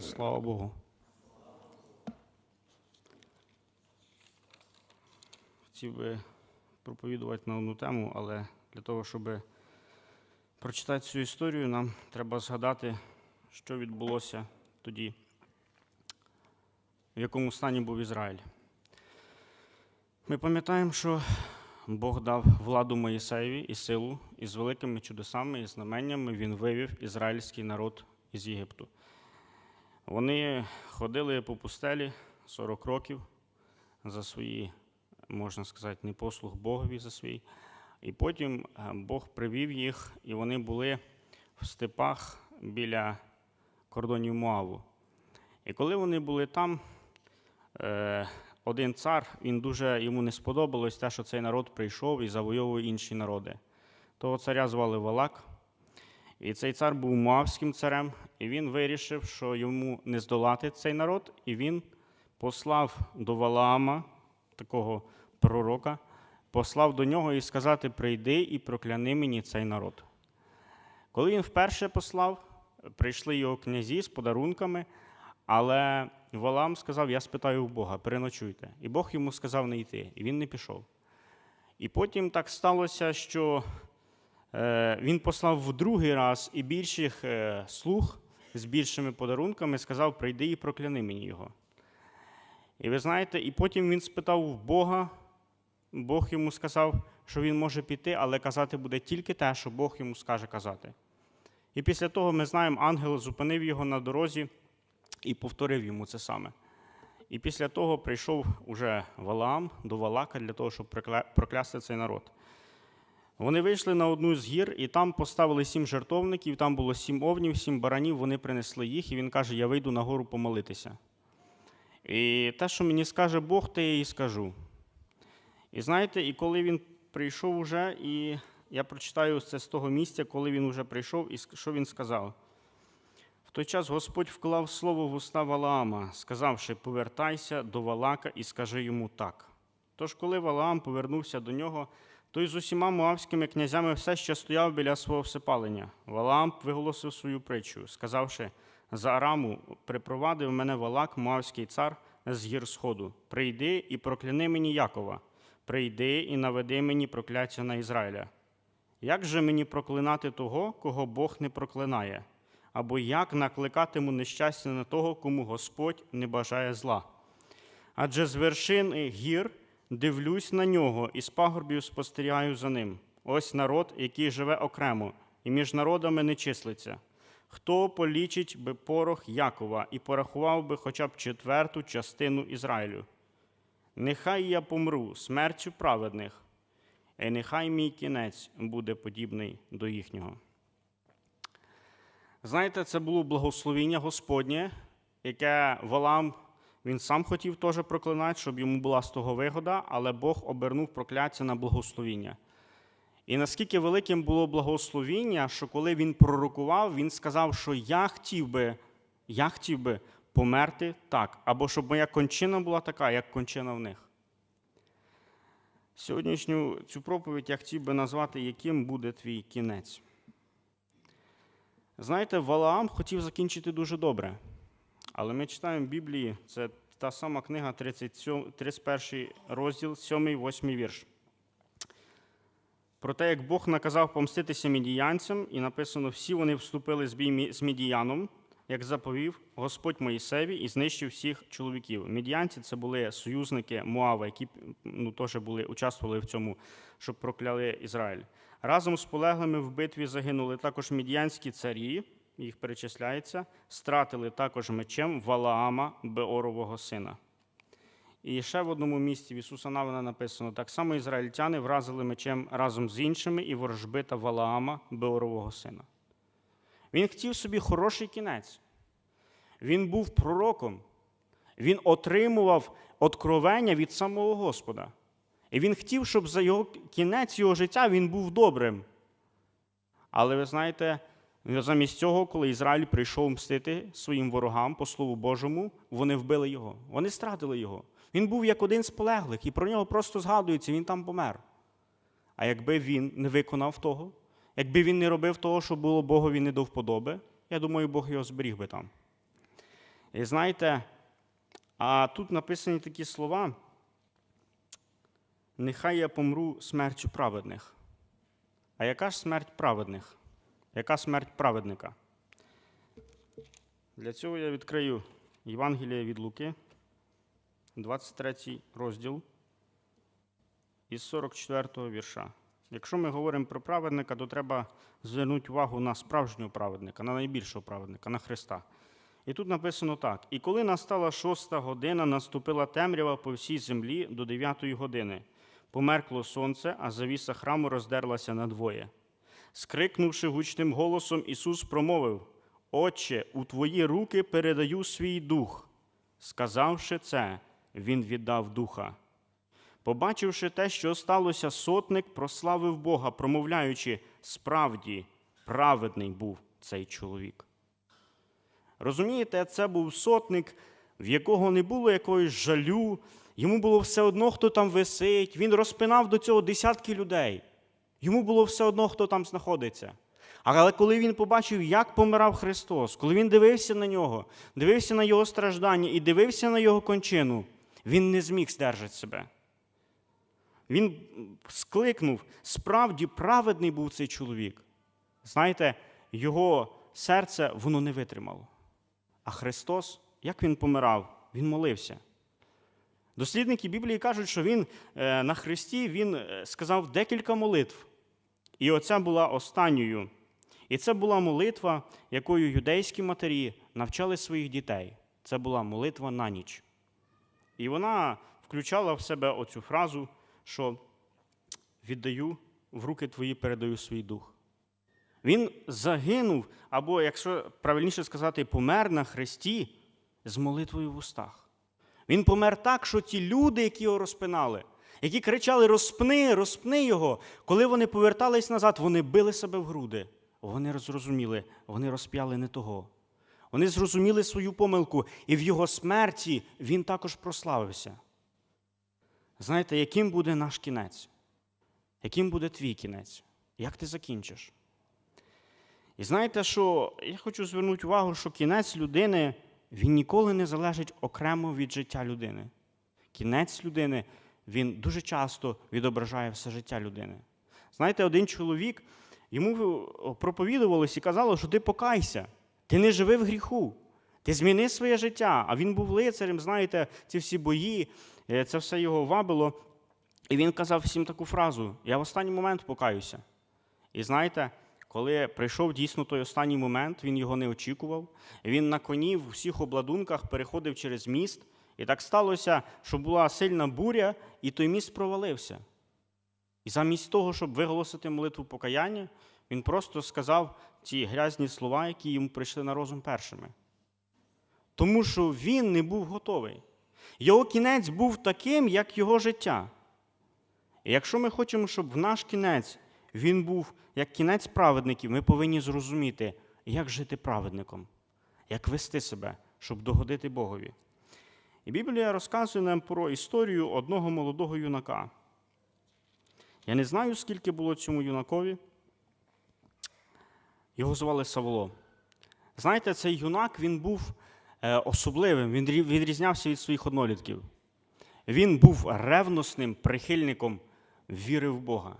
Слава Богу. Хотів би проповідувати на одну тему, але для того, щоб прочитати цю історію, нам треба згадати, що відбулося тоді, в якому стані був Ізраїль. Ми пам'ятаємо, що Бог дав владу Моїсеєві і силу, і з великими чудесами і знаменнями він вивів ізраїльський народ із Єгипту. Вони ходили по пустелі 40 років за свої, можна сказати, непослух Богові за свій. І потім е, Бог привів їх, і вони були в степах біля кордонів Моаву. І коли вони були там, е, один цар, він дуже йому не сподобалось те, що цей народ прийшов і завойовує інші народи. Того царя звали Валак. І цей цар був Моавським царем, і він вирішив, що йому не здолати цей народ, і він послав до Валаама, такого пророка, послав до нього і сказати: Прийди і прокляни мені цей народ. Коли він вперше послав, прийшли його князі з подарунками, але Валаам сказав: Я спитаю у Бога, переночуйте. І Бог йому сказав не йти, і він не пішов. І потім так сталося, що він послав в другий раз і більших е, слуг з більшими подарунками, сказав: прийди і прокляни мені його. І ви знаєте, і потім він спитав в Бога, Бог йому сказав, що він може піти, але казати буде тільки те, що Бог йому скаже казати. І після того ми знаємо, ангел зупинив його на дорозі і повторив йому це саме. І після того прийшов уже Валаам до Валака для того, щоб проклясти цей народ. Вони вийшли на одну з гір, і там поставили сім жертовників, там було сім овнів, сім баранів, вони принесли їх, і він каже: Я вийду на гору помолитися. І те, що мені скаже Бог, те я їй скажу. І знаєте, і коли він прийшов уже, і я прочитаю це з того місця, коли він уже прийшов, і що він сказав. В той час Господь вклав слово в уста Валаама, сказавши: Повертайся до Валака і скажи йому так. Тож, коли Валаам повернувся до нього, той з усіма моавськими князями все ще стояв біля свого всепалення. Валаам виголосив свою притчу, сказавши: За Араму припровадив мене Валак, моавський цар, з гір сходу. Прийди і прокляни мені Якова, прийди і наведи мені прокляття на Ізраїля. Як же мені проклинати того, кого Бог не проклинає? Або як накликатиму нещастя на того, кому Господь не бажає зла? Адже з вершин гір дивлюсь на нього і з пагорбів спостерігаю за ним. Ось народ, який живе окремо, і між народами не числиться. Хто полічить би порох Якова і порахував би хоча б четверту частину Ізраїлю? Нехай я помру смертю праведних, і нехай мій кінець буде подібний до їхнього. Знаєте, це було благословіння Господнє, яке Валам він сам хотів теж проклинати, щоб йому була з того вигода, але Бог обернув прокляття на благословіння. І наскільки великим було благословіння, що коли він пророкував, він сказав, що я хотів би, я хотів би померти так, або щоб моя кончина була така, як кончина в них. Сьогоднішню цю проповідь я хотів би назвати, яким буде твій кінець. Знаєте, Валаам хотів закінчити дуже добре. Але ми читаємо в Біблії, це та сама книга, 37, 31 розділ, 7-8 вірш. Про те, як Бог наказав помститися мідіянцям, і написано: всі вони вступили з бій мідіяном, як заповів Господь Моїсеві, і знищив всіх чоловіків. Мідіянці це були союзники Моава, які ну, теж були, участвували в цьому, щоб прокляли Ізраїль. Разом з полеглими в битві загинули також мідіянські царі, їх перечисляється, стратили також мечем Валаама Беорового сина. І ще в одному місці в Ісуса Навина написано: так само ізраїльтяни вразили мечем разом з іншими і ворожбита Валаама Беорового сина. Він хотів собі хороший кінець. Він був пророком. Він отримував откровення від самого Господа. І він хотів, щоб за його кінець його життя він був добрим. Але ви знаєте, замість цього, коли Ізраїль прийшов мстити своїм ворогам по Слову Божому, вони вбили його. Вони стратили його. Він був як один з полеглих, і про нього просто згадується, він там помер. А якби він не виконав того, якби він не робив того, що було Богові не до вподоби, я думаю, Бог його зберіг би там. І знаєте, а тут написані такі слова: нехай я помру смертю праведних. А яка ж смерть праведних? Яка смерть праведника? Для цього я відкрию Євангеліє від Луки, 23 розділ із 44 вірша. Якщо ми говоримо про праведника, то треба звернути увагу на справжнього праведника, на найбільшого праведника, на Христа. І тут написано так: І коли настала шоста година, наступила темрява по всій землі до дев'ятої години. Померкло сонце, а завіса храму роздерлася надвоє. Скрикнувши гучним голосом, Ісус промовив: Отче, у твої руки передаю свій дух. Сказавши це, Він віддав духа. Побачивши те, що сталося, сотник прославив Бога, промовляючи, справді праведний був цей чоловік. Розумієте, це був сотник, в якого не було якоїсь жалю, йому було все одно, хто там висить. Він розпинав до цього десятки людей. Йому було все одно, хто там знаходиться. Але коли він побачив, як помирав Христос, коли він дивився на нього, дивився на його страждання і дивився на його кончину, він не зміг здержати себе. Він скликнув, справді праведний був цей чоловік. Знаєте, його серце воно не витримало. А Христос, як він помирав, він молився. Дослідники Біблії кажуть, що він е, на Христі він е, сказав декілька молитв. І оця була останньою. І це була молитва, якою юдейські матері навчали своїх дітей. Це була молитва на ніч. І вона включала в себе оцю фразу, що віддаю в руки твої, передаю свій дух. Він загинув, або, якщо правильніше сказати, помер на хресті з молитвою в устах. Він помер так, що ті люди, які його розпинали, які кричали Розпни, розпни його, коли вони повертались назад, вони били себе в груди. Вони зрозуміли, вони розп'яли не того. Вони зрозуміли свою помилку, і в його смерті він також прославився. Знаєте, яким буде наш кінець? Яким буде твій кінець? Як ти закінчиш? І знаєте, що я хочу звернути увагу, що кінець людини він ніколи не залежить окремо від життя людини. Кінець людини він дуже часто відображає все життя людини. Знаєте, один чоловік йому проповідувалось і казало, що ти покайся, ти не живи в гріху, ти зміни своє життя. А він був лицарем, знаєте, ці всі бої, е, це все його вабило. І він казав всім таку фразу: Я в останній момент покаюся. І знаєте, коли прийшов дійсно той останній момент, він його не очікував. Він на коні в всіх обладунках переходив через міст. І так сталося, що була сильна буря, і той міст провалився. І замість того, щоб виголосити молитву покаяння, він просто сказав ті грязні слова, які йому прийшли на розум першими. Тому що він не був готовий. Його кінець був таким, як його життя. І якщо ми хочемо, щоб в наш кінець він був як кінець праведників, ми повинні зрозуміти, як жити праведником, як вести себе, щоб догодити Богові. І Біблія розказує нам про історію одного молодого юнака. Я не знаю, скільки було цьому юнакові. Його звали Савло. Знаєте, цей юнак він був е, особливим, він відрізнявся від своїх однолітків. Він був ревносним прихильником віри в Бога.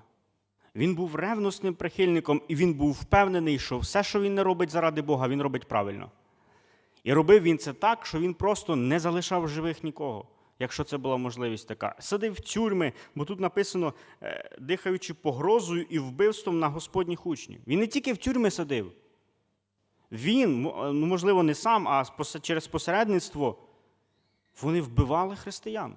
Він був ревносним прихильником, і він був впевнений, що все, що він не робить заради Бога, він робить правильно. І робив він це так, що він просто не залишав живих нікого, якщо це була можливість така. Садив в тюрми, бо тут написано, е, дихаючи погрозою і вбивством на Господніх учнів. Він не тільки в тюрми садив. Він, ну, можливо, не сам, а через посередництво вони вбивали християн.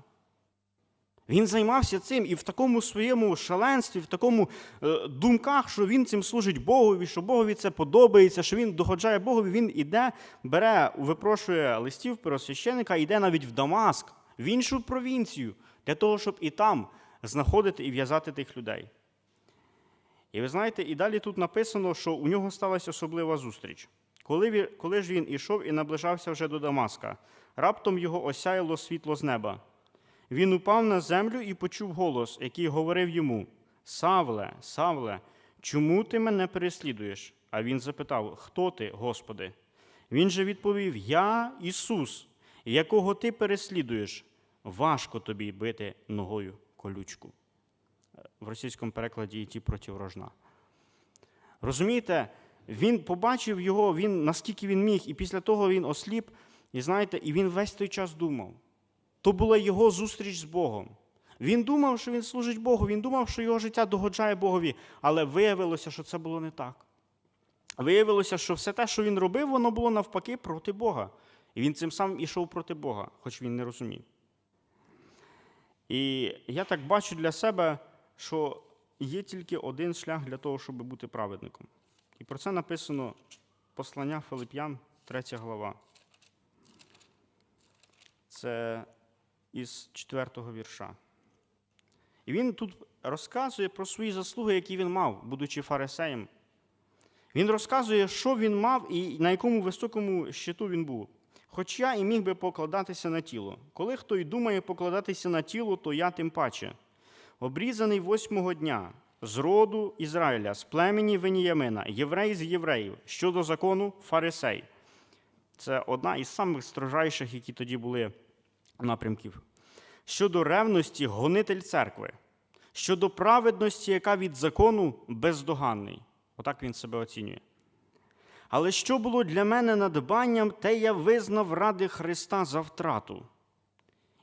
Він займався цим і в такому своєму шаленстві, в такому е, думках, що він цим служить Богові, що Богові це подобається, що він догоджає Богові, він іде, бере, випрошує листів первосвященника, йде навіть в Дамаск, в іншу провінцію, для того, щоб і там знаходити і в'язати тих людей. І ви знаєте, і далі тут написано, що у нього сталася особлива зустріч. Коли, коли ж він ішов і наближався вже до Дамаска, раптом його осяяло світло з неба. Він упав на землю і почув голос, який говорив йому: Савле, Савле, чому ти мене переслідуєш? А він запитав: Хто ти, Господи? Він же відповів: Я Ісус, якого ти переслідуєш, важко тобі бити ногою колючку. В російському перекладі ті проти рожна. Розумієте, він побачив його, він, наскільки він міг, і після того він осліп, і знаєте, і він весь той час думав. То була його зустріч з Богом. Він думав, що він служить Богу, він думав, що його життя догоджає Богові, але виявилося, що це було не так. Виявилося, що все те, що він робив, воно було навпаки проти Бога. І він цим самим ішов проти Бога, хоч він не розумів. І я так бачу для себе, що є тільки один шлях для того, щоб бути праведником. І про це написано послання Филип'ян, 3 глава. Це із 4 вірша. І він тут розказує про свої заслуги, які він мав, будучи фарисеєм. Він розказує, що він мав і на якому високому щиту він був. Хоч я і міг би покладатися на тіло. Коли хто й думає покладатися на тіло, то я тим паче. Обрізаний восьмого дня з роду Ізраїля, з племені Веніямина, єврей з євреїв, щодо закону фарисей. Це одна із самих строжайших, які тоді були напрямків. Щодо ревності, гонитель церкви, щодо праведності, яка від закону бездоганний. Отак він себе оцінює. Але що було для мене надбанням, те я визнав ради Христа за втрату.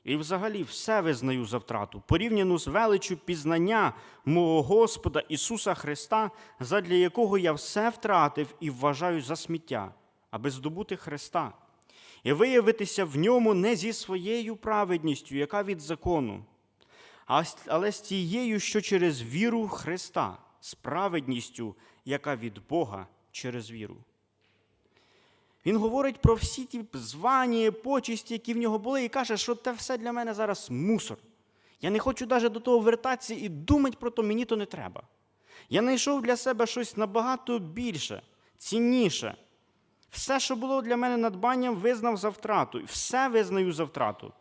І взагалі все визнаю за втрату, порівняно з величю пізнання мого Господа Ісуса Христа, задля якого я все втратив і вважаю за сміття, аби здобути Христа, і виявитися в ньому не зі своєю праведністю, яка від закону, але з тією, що через віру Христа, з праведністю, яка від Бога через віру. Він говорить про всі ті звані, почесті, які в нього були, і каже, що це все для мене зараз мусор. Я не хочу навіть до того вертатися і думати про то, мені то не треба. Я знайшов для себе щось набагато більше, цінніше. Все, що було для мене надбанням, визнав за втрату. Все визнаю за втрату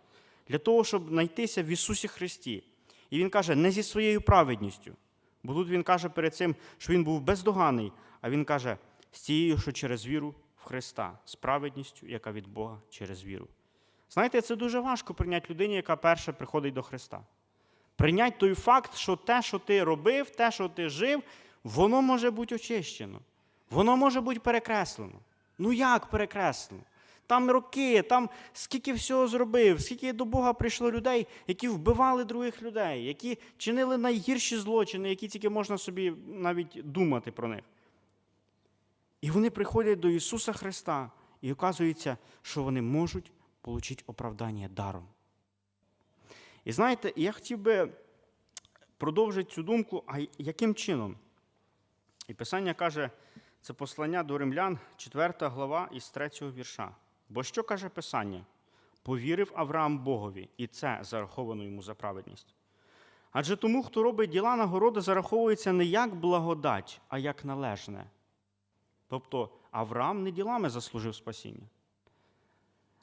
для того, щоб знайтися в Ісусі Христі. І Він каже, не зі своєю праведністю. Бо тут він каже перед цим, що він був бездоганий, а він каже, з тією, що через віру в Христа, з праведністю, яка від Бога через віру. Знаєте, це дуже важко прийняти людині, яка перша приходить до Христа. Прийняти той факт, що те, що ти робив, те, що ти жив, воно може бути очищено, воно може бути перекреслено. Ну як перекреслено? Там роки, там скільки всього зробив, скільки до Бога прийшло людей, які вбивали других людей, які чинили найгірші злочини, які тільки можна собі навіть думати про них. І вони приходять до Ісуса Христа, і оказується, що вони можуть отримати оправдання даром. І знаєте, я хотів би продовжити цю думку, а яким чином? І Писання каже, це послання до римлян, 4 глава із 3 вірша. Бо що каже Писання? Повірив Авраам Богові, і це зараховано йому за праведність. Адже тому, хто робить діла нагороди, зараховується не як благодать, а як належне. Тобто Авраам не ділами заслужив спасіння,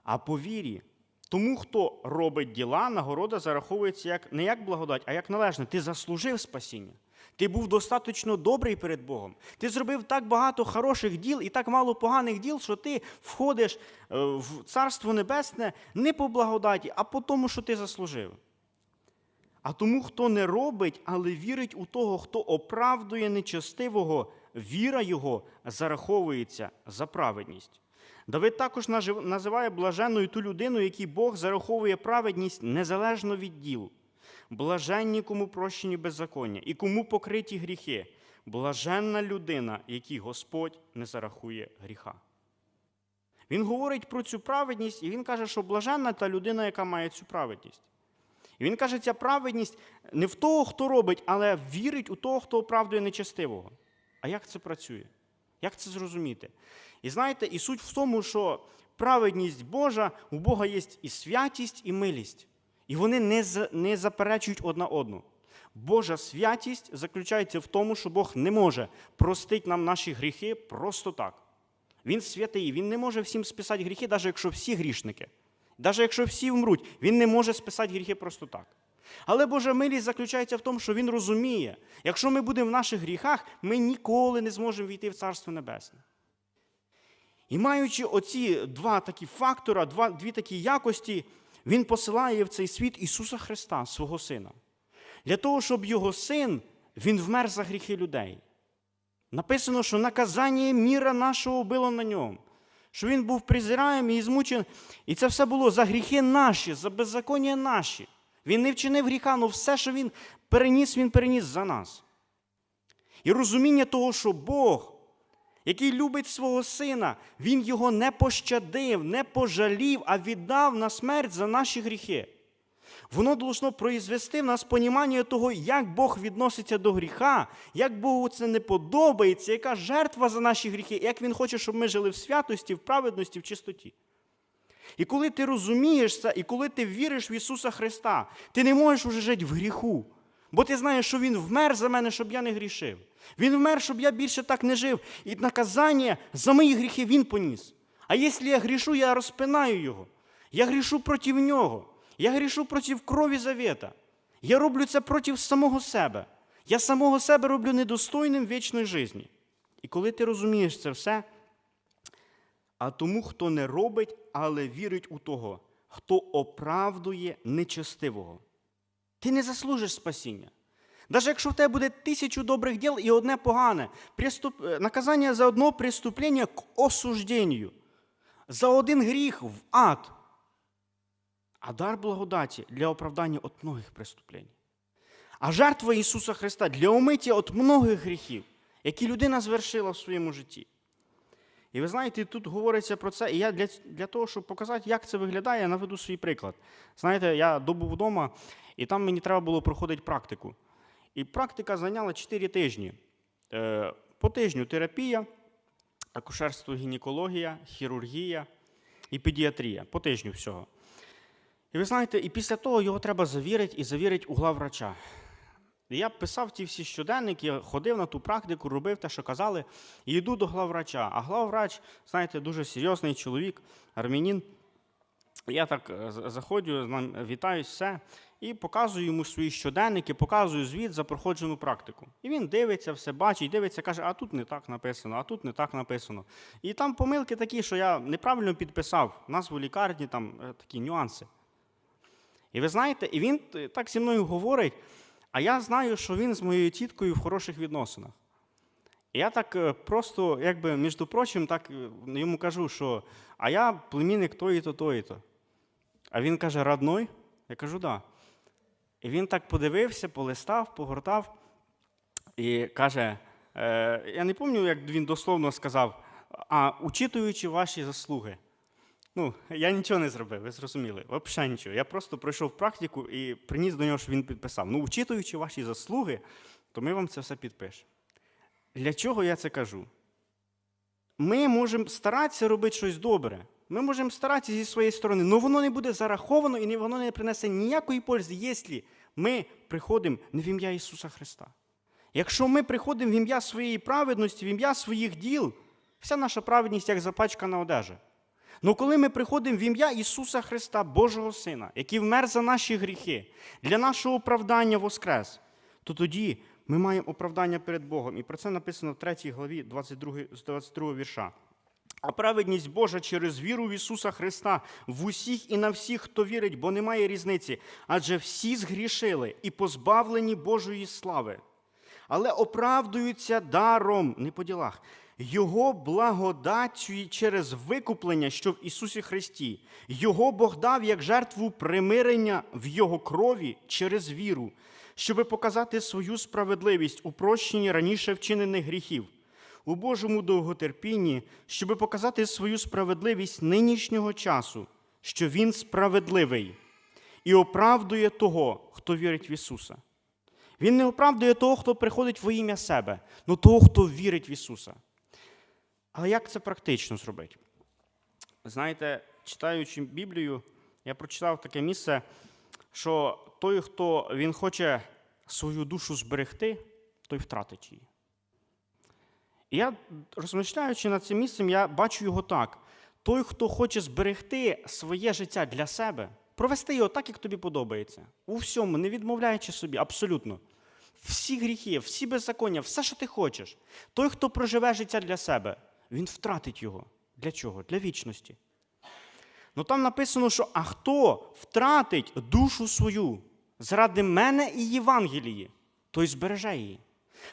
а по вірі. Тому, хто робить діла, нагорода зараховується як, не як благодать, а як належне. Ти заслужив спасіння. Ти був достатньо добрий перед Богом. Ти зробив так багато хороших діл і так мало поганих діл, що ти входиш е, в Царство Небесне не по благодаті, а по тому, що ти заслужив. А тому, хто не робить, але вірить у того, хто оправдує нечестивого, віра його зараховується за праведність. Давид також називає блаженною ту людину, якій Бог зараховує праведність незалежно від діл. Блаженні, кому прощені беззаконня, і кому покриті гріхи. Блаженна людина, якій Господь не зарахує гріха. Він говорить про цю праведність, і він каже, що блаженна та людина, яка має цю праведність. І він каже, ця праведність не в того, хто робить, але вірить у того, хто оправдує нечестивого. А як це працює? Як це зрозуміти? І знаєте, і суть в тому, що праведність Божа, у Бога є і святість, і милість. І вони не, не заперечують одна одну. Божа святість заключається в тому, що Бог не може простити нам наші гріхи просто так. Він святий, він не може всім списати гріхи, навіть якщо всі грішники. Навіть якщо всі вмруть, він не може списати гріхи просто так. Але Божа милість заключається в тому, що він розуміє, якщо ми будемо в наших гріхах, ми ніколи не зможемо війти в Царство Небесне. І маючи оці два такі фактора, два, дві такі якості, Він посилає в цей світ Ісуса Христа, свого Сина. Для того, щоб Його син Він вмер за гріхи людей. Написано, що наказання міра нашого було на ньому, що він був презираєм і змучений. І це все було за гріхи наші, за беззаконня наші. Він не вчинив гріха, але все, що він переніс, він переніс за нас. І розуміння того, що Бог, який любить свого сина, Він його не пощадив, не пожалів, а віддав на смерть за наші гріхи. Воно должно произвести в нас понімання того, як Бог відноситься до гріха, як Богу це не подобається, яка жертва за наші гріхи, як Він хоче, щоб ми жили в святості, в праведності, в чистоті. І коли ти розумієш це, і коли ти віриш в Ісуса Христа, ти не можеш уже жити в гріху. Бо ти знаєш, що Він вмер за мене, щоб я не грішив. Він вмер, щоб я більше так не жив. І наказання за мої гріхи Він поніс. А якщо я грішу, я розпинаю Його. Я грішу проти нього. Я грішу проти крові завета. Я роблю це проти самого себе. Я самого себе роблю недостойним вічної житті. І коли ти розумієш це все, а тому, хто не робить, але вірить у того, хто оправдує нечестивого. Ти не заслужиш спасіння. Навіть якщо в тебе буде тисячу добрих діл і одне погане, приступ... е, наказання за одно преступлення к осужденню, за один гріх в ад, а дар благодаті для оправдання від многих преступлень. А жертва Ісуса Христа для омиття від многих гріхів, які людина звершила в своєму житті. І ви знаєте, тут говориться про це, і я для, для того, щоб показати, як це виглядає, я наведу свій приклад. Знаєте, я добув вдома, і там мені треба було проходити практику. І практика зайняла 4 тижні. Е, По тижню терапія, акушерство, гінекологія, хірургія і педіатрія. По тижню всього. І ви знаєте, і після того його треба завірити і завірити у главврача. Я писав ті всі щоденники, ходив на ту практику, робив те, що казали, і йду до главврача. А главврач, знаєте, дуже серйозний чоловік, армянін. Я так е, заходжу, з вітаюсь, все, і показую йому свої щоденники, показую звіт за проходжену практику. І він дивиться, все бачить, дивиться, каже, а тут не так написано, а тут не так написано. І там помилки такі, що я неправильно підписав назву лікарні, там е, такі нюанси. І ви знаєте, і він е, так зі мною говорить, а я знаю, що він з моєю тіткою в хороших відносинах. І я так е, просто, якби, між прочим, так е, йому кажу, що а я племінник тої-то, тої-то. А він каже, родной? Я кажу, да. І він так подивився, полистав, погортав і каже: е, я не пам'ятаю, як він дословно сказав, а учитуючи ваші заслуги. Ну, я нічого не зробив, ви зрозуміли. Взагалі нічого. Я просто пройшов практику і приніс до нього, що він підписав. Ну, учитуючи ваші заслуги, то ми вам це все підпишемо. Для чого я це кажу? Ми можемо старатися робити щось добре. Ми можемо старатися зі своєї сторони, але воно не буде зараховано і воно не принесе ніякої пользи, якщо ми приходимо не в ім'я Ісуса Христа. Якщо ми приходимо в ім'я своєї праведності, в ім'я своїх діл, вся наша праведність як запачкана одежа. Ну коли ми приходимо в ім'я Ісуса Христа, Божого Сина, який вмер за наші гріхи, для нашого оправдання воскрес, то тоді ми маємо оправдання перед Богом. І про це написано в 3 главі 22, 22 вірша. А праведність Божа через віру в Ісуса Христа в усіх і на всіх, хто вірить, бо немає різниці, адже всі згрішили і позбавлені Божої слави, але оправдуються даром, не по ділах, Його благодаттю і через викуплення, що в Ісусі Христі. Його Бог дав як жертву примирення в Його крові через віру, щоби показати свою справедливість у прощенні раніше вчинених гріхів у Божому довготерпінні, щоби показати свою справедливість нинішнього часу, що Він справедливий і оправдує того, хто вірить в Ісуса. Він не оправдує того, хто приходить во ім'я себе, але того, хто вірить в Ісуса. Але як це практично зробити? Знаєте, читаючи Біблію, я прочитав таке місце, що той, хто він хоче свою душу зберегти, той втратить її. І я, розмишляючи над цим місцем, я бачу його так. Той, хто хоче зберегти своє життя для себе, провести його так, як тобі подобається. У всьому, не відмовляючи собі, абсолютно. Всі гріхи, всі беззаконня, все, що ти хочеш. Той, хто проживе життя для себе, він втратить його Для чого? Для вічності. Ну там написано, що а хто втратить душу свою заради мене і Євангелії, той збереже її.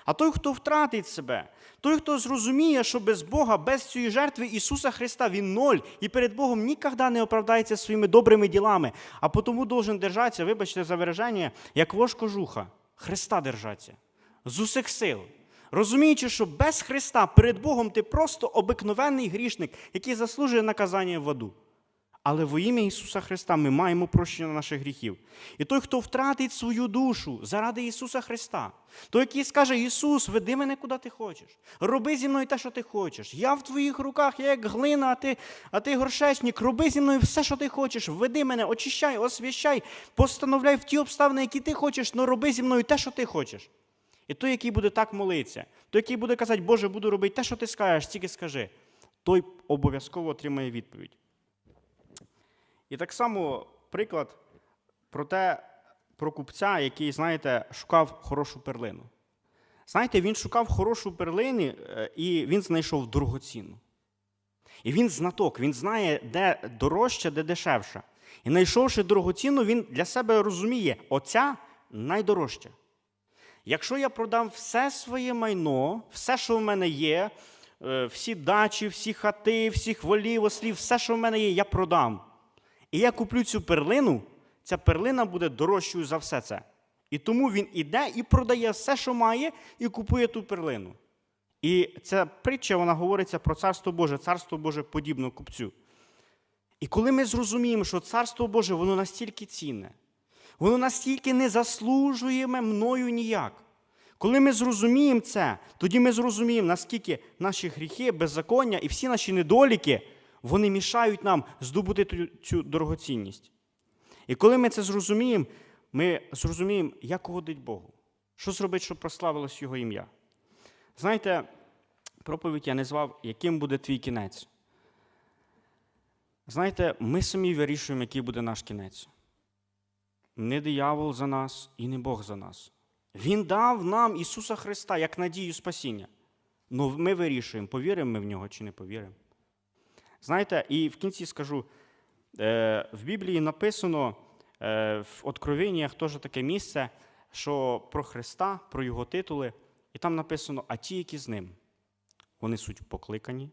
А той, хто втратить себе, той, хто зрозуміє, що без Бога, без цієї жертви Ісуса Христа Він ноль, і перед Богом ніколи не оправдається своїми добрими ділами, а потому должен держатися, вибачте за вираження, як вож кожуха, Христа держатися. З усіх сил. Розуміючи, що без Христа перед Богом ти просто обикновенний грішник, який заслужує наказання в аду. Але во ім'я Ісуса Христа ми маємо прощення наших гріхів. І той, хто втратить свою душу заради Ісуса Христа, той, який скаже: Ісус, веди мене куди ти хочеш, роби зі мною те, що ти хочеш. Я в твоїх руках, я як глина, а ти, а ти горшечник, роби зі мною все, що ти хочеш. Веди мене, очищай, освящай, постановляй в ті обставини, які ти хочеш, але роби зі мною те, що ти хочеш. І той, який буде так молитися, той, який буде казати, Боже, буду робити те, що ти скажеш, тільки скажи, той обов'язково отримає відповідь. І так само приклад про те, про купця, який, знаєте, шукав хорошу перлину. Знаєте, він шукав хорошу перлину, е, і він знайшов дорогоцінну. І він знаток, він знає, де дорожче, де дешевше. І знайшовши дорогоцінну, він для себе розуміє, оця найдорожча. Якщо я продам все своє майно, все, що в мене є, е, всі дачі, всі хати, всіх волів, ослів, все, що в мене є, я продам. І я куплю цю перлину, ця перлина буде дорожчою за все це. І тому він іде і продає все, що має, і купує ту перлину. І ця притча вона говориться про царство Боже, царство Боже подібно купцю. І коли ми зрозуміємо, що царство Боже, воно настільки цінне, воно настільки не заслужує мною ніяк. Коли ми зрозуміємо це, тоді ми зрозуміємо, наскільки наші гріхи, беззаконня і всі наші недоліки, вони мішають нам здобути цю дорогоцінність. І коли ми це зрозуміємо, ми зрозуміємо, як угодить Богу. Що зробити, щоб прославилось Його ім'я. Знаєте, проповідь я назвав, яким буде твій кінець. Знаєте, ми самі вирішуємо, який буде наш кінець. Не диявол за нас і не Бог за нас. Він дав нам Ісуса Христа як надію спасіння. Ну ми вирішуємо, повіримо ми в нього чи не повіримо. Знаєте, і в кінці скажу: е, в Біблії написано е, в Откровеннях теж таке місце, що про Христа, про Його титули, і там написано: а ті, які з ним, вони суть покликані,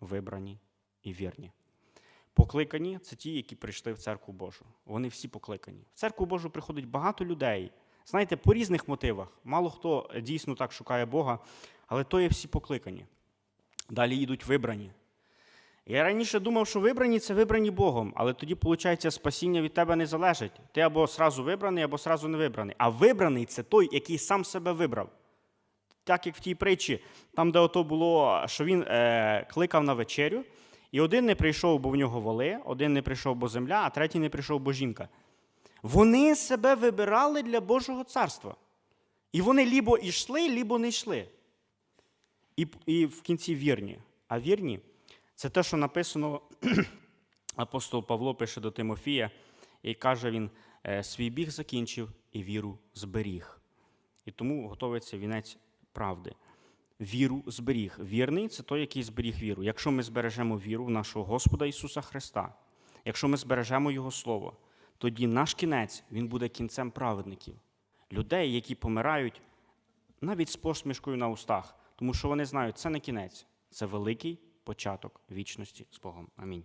вибрані і вірні. Покликані це ті, які прийшли в церкву Божу. Вони всі покликані. В церкву Божу приходить багато людей. Знаєте, по різних мотивах. Мало хто дійсно так шукає Бога, але то є всі покликані. Далі йдуть вибрані. Я раніше думав, що вибрані це вибрані Богом, але тоді, виходить, спасіння від тебе не залежить. Ти або сразу вибраний, або сразу не вибраний. А вибраний це той, який сам себе вибрав. Так як в тій притчі, там, де ото було, що він е, кликав на вечерю, і один не прийшов, бо в нього воли, один не прийшов, бо земля, а третій не прийшов, бо жінка. Вони себе вибирали для Божого царства. І вони лібо йшли, лібо не йшли. І, і в кінці вірні. А вірні це те, що написано, апостол Павло пише до Тимофія, і каже він: «Е, свій біг закінчив і віру зберіг. І тому готовиться вінець правди. Віру зберіг. Вірний це той, який зберіг віру. Якщо ми збережемо віру в нашого Господа Ісуса Христа, якщо ми збережемо Його Слово, тоді наш кінець він буде кінцем праведників, людей, які помирають навіть з посмішкою на устах, тому що вони знають, це не кінець, це великий початок вічності з Богом. Амінь.